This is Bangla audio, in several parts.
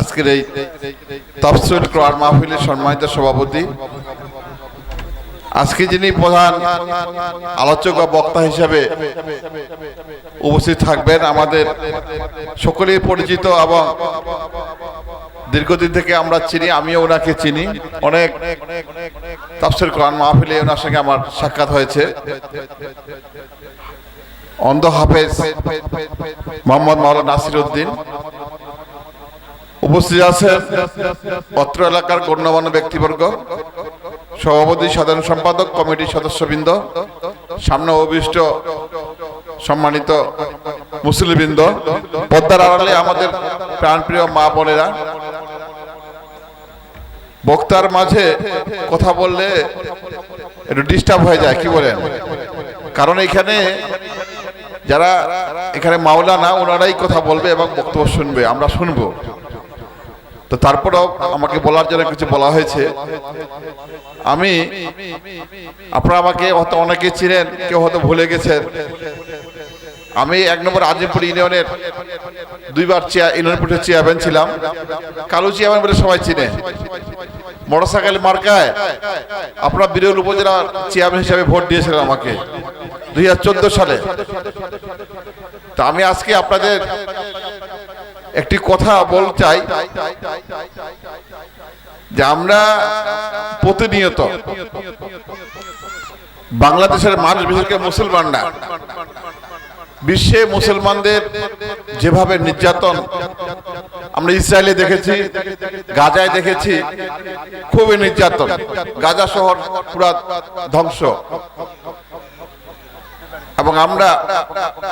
আজকের এই তফসিল কোরআন মাহফিলের সম্মানিত সভাপতি। আজকে যিনি প্রধান আলোচক বা বক্তা হিসাবে উপস্থিত থাকবেন আমাদের সকলেই পরিচিত এবং দীর্ঘদিন থেকে আমরা চিনি, আমিও ওনাকে চিনি। অনেক তফসিল কোরআন মাহফিলে ওনার সঙ্গে আমার সাক্ষাৎ হয়েছে। অন্ধ হাফেজ মোহাম্মদ মাওলানা নাসির উদ্দিন উপস্থিত আছেন পত্র এলাকার গণ্যমান্য ব্যক্তিবর্গ, সভাপতি, সাধারণ সম্পাদক, কমিটির সদস্যবৃন্দ, সামনে অভিষ্ট সম্মানিত মুসলিমবৃন্দ, পদ্মার আড়ালে আমাদের প্রাণপ্রিয় মা বোনেরা, বক্তার মাঝে কথা বললে একটু ডিস্টার্ব হয়ে যায়, কি বলেন? কারণ এখানে যারা এখানে মাওলানা, ওনারাই কথা বলবে এবং বক্তব্য শুনবে, আমরা শুনব। তো তারপরেও আমাকে বলার জন্য কিছু বলা হয়েছে। আমি, আপনারা আমাকে হয়তো অনেকে চিনেন, কেউ হয়তো ভুলে গেছেন। আমি এক নম্বর আজিমপুর ইউনিয়নের দুইবার চেয়ার ইউনিয়নপুরের চেয়ারম্যান ছিলাম। কালু চেয়ারম্যান বলে সবাই চিনে। মোটরসাইকেল মার্কায় আপনারা বিরল উপজেলার চেয়ারম্যান হিসাবে ভোট দিয়েছিলেন আমাকে। দুই হাজার চোদ্দ সালে। তা আমি আজকে আপনাদের একটি কথা বল চাই। যে আমরা প্রতিনিয়ত বাংলাদেশের মানুষ বিশেষ করে মুসলমানরা বিশ্বে মুসলমানদের যেভাবে নির্যাতন আমরা ইসরায়েলে দেখেছি, গাজায় দেখেছি, খুবই নির্যাতন। গাজা শহর পুরা ধ্বংস। এবং আমরা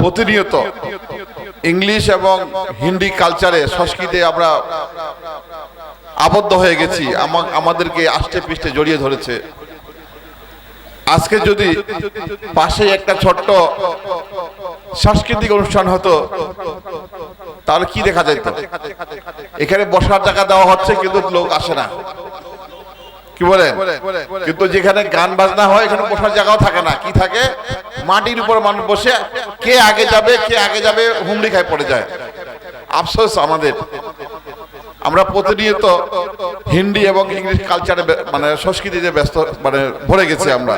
প্রতিনিয়ত ইংলিশ এবং হিন্দি কালচারে সংস্কৃতে আমরা আবদ্ধ হয়ে গেছি। আমাদেরকে আষ্টে পৃষ্ঠে জড়িয়ে ধরেছে। আজকে যদি পাশে একটা ছোট্ট সাংস্কৃতিক অনুষ্ঠান হতো, তাহলে কি দেখা যেত? এখানে বসার জায়গা দেওয়া হচ্ছে, কিন্তু লোক আসে না। কি বলেন? কিন্তু যেখানে গান বাজনা হয় এখানে বসার জায়গাও থাকে না। কি থাকে? মাটির উপর মানুষ বসে কে আগে যাবে কে আগে যাবে হুমড়ি খায় পড়ে যায়। আফসোস আমাদের। আমরা প্রতিনিয়ত হিন্দি এবং ইংলিশ কালচারে মানে সংস্কৃতিতে ব্যস্ত মানে ভরে গেছি আমরা।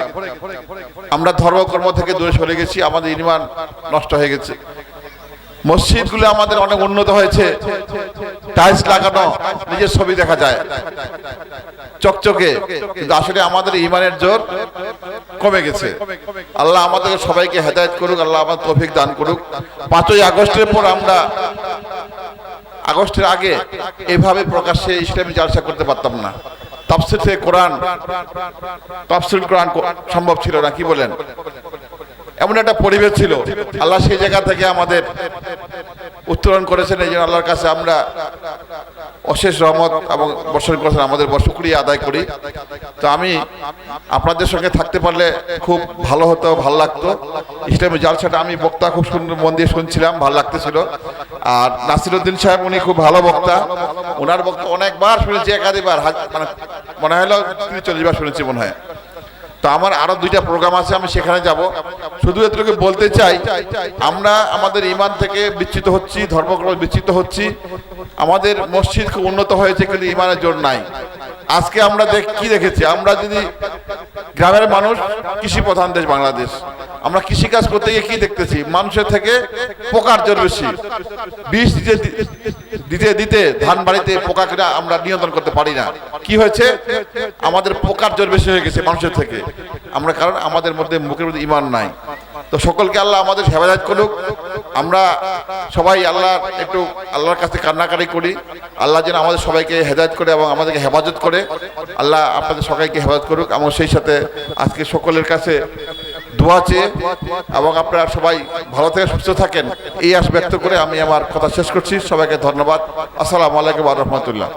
আমরা ধর্মকর্ম থেকে দূরে সরে গেছি আমাদের ইমান নষ্ট হয়ে গেছে। মসজিদগুলো আমাদের অনেক উন্নত হয়েছে। টাইলস লাগানো নিজের ছবি দেখা যায়। চকচকে। কিন্তু আসলে আমাদের ইমানের জোর কমে গেছে। আল্লাহ আমাদেরকে সবাইকে হেদায়েত করুক, আল্লাহ আমার তৌফিক দান করুক। পাঁচই আগস্টের পর আমরা আগস্টের আগে এভাবে প্রকাশ্যে ইসলামী জালসা করতে পারতাম না। তাফসির থেকে কোরআন তাফসিল কোরআন সম্ভব ছিল না, কি বলেন? এমন একটা পরিবেশ ছিল। আল্লাহ সেই জায়গা থেকে আমাদের উত্তোলন করেছেন, এই জন্য আল্লাহর কাছে আমরা অশেষ রহমত এবং বর্ষণ করেছেন আমাদের শুক্রিয়া আদায় করি। তো আমি আপনাদের সঙ্গে থাকতে পারলে খুব ভালো হতো, ভালো লাগতো। ইসলামী জালসাটা আমি বক্তা খুব সুন্দর মন দিয়ে শুনছিলাম, ভালো লাগতেছিল। আর নাসিরুদ্দিন সাহেব উনি খুব ভালো বক্তা। ওনার বক্তা অনেকবার শুনেছি, একাধিকবার। মানে মনে হলো তিনি চল্লিশ বার শুনেছি মনে হয়। তো আমার আরও দুইটা প্রোগ্রাম আছে, আমি সেখানে যাব। শুধু এতটুকু বলতে চাই, আমরা আমাদের ইমান থেকে বিচ্ছিত হচ্ছি ধর্মগ্রহ বিচ্ছিত হচ্ছি। আমাদের মসজিদ খুব উন্নত হয়েছে, কিন্তু ইমানের জোর নাই। আজকে আমরা দেখ, কি দেখেছি? আমরা যদি গ্রামের মানুষ কৃষি প্রধান দেশ বাংলাদেশ, আমরা কৃষি কাজ করতে গিয়ে কি দেখতেছি? মানুষের থেকে পোকার জোর বেশি। বিষ দিতে দিতে দিতে ধান বাড়িতে পোকা কিনা আমরা নিয়ন্ত্রণ করতে পারি না। কি হয়েছে? আমাদের পোকার জোর বেশি হয়ে গেছে মানুষের থেকে। আমরা, কারণ আমাদের মধ্যে মুখের মধ্যে ইমান নাই। তো সকলকে আল্লাহ আমাদের হেফাজত করুক। আমরা সবাই আল্লাহ একটু আল্লাহর কাছে কান্নাকারি করি। আল্লাহ যেন আমাদের সবাইকে হেদায়ত করে এবং আমাদেরকে হেফাজত করে। আল্লাহ আপনাদের সবাইকে হেফাজত করুক। এবং সেই সাথে আজকে সকলের কাছে দোয়া চেয়ে এবং আপনারা সবাই ভালো থেকে সুস্থ থাকেন। এই আশ ব্যক্ত করে আমি আমার কথা শেষ করছি। সবাইকে ধন্যবাদ। আসসালামু আলাইকুম রহমতুল্লাহ।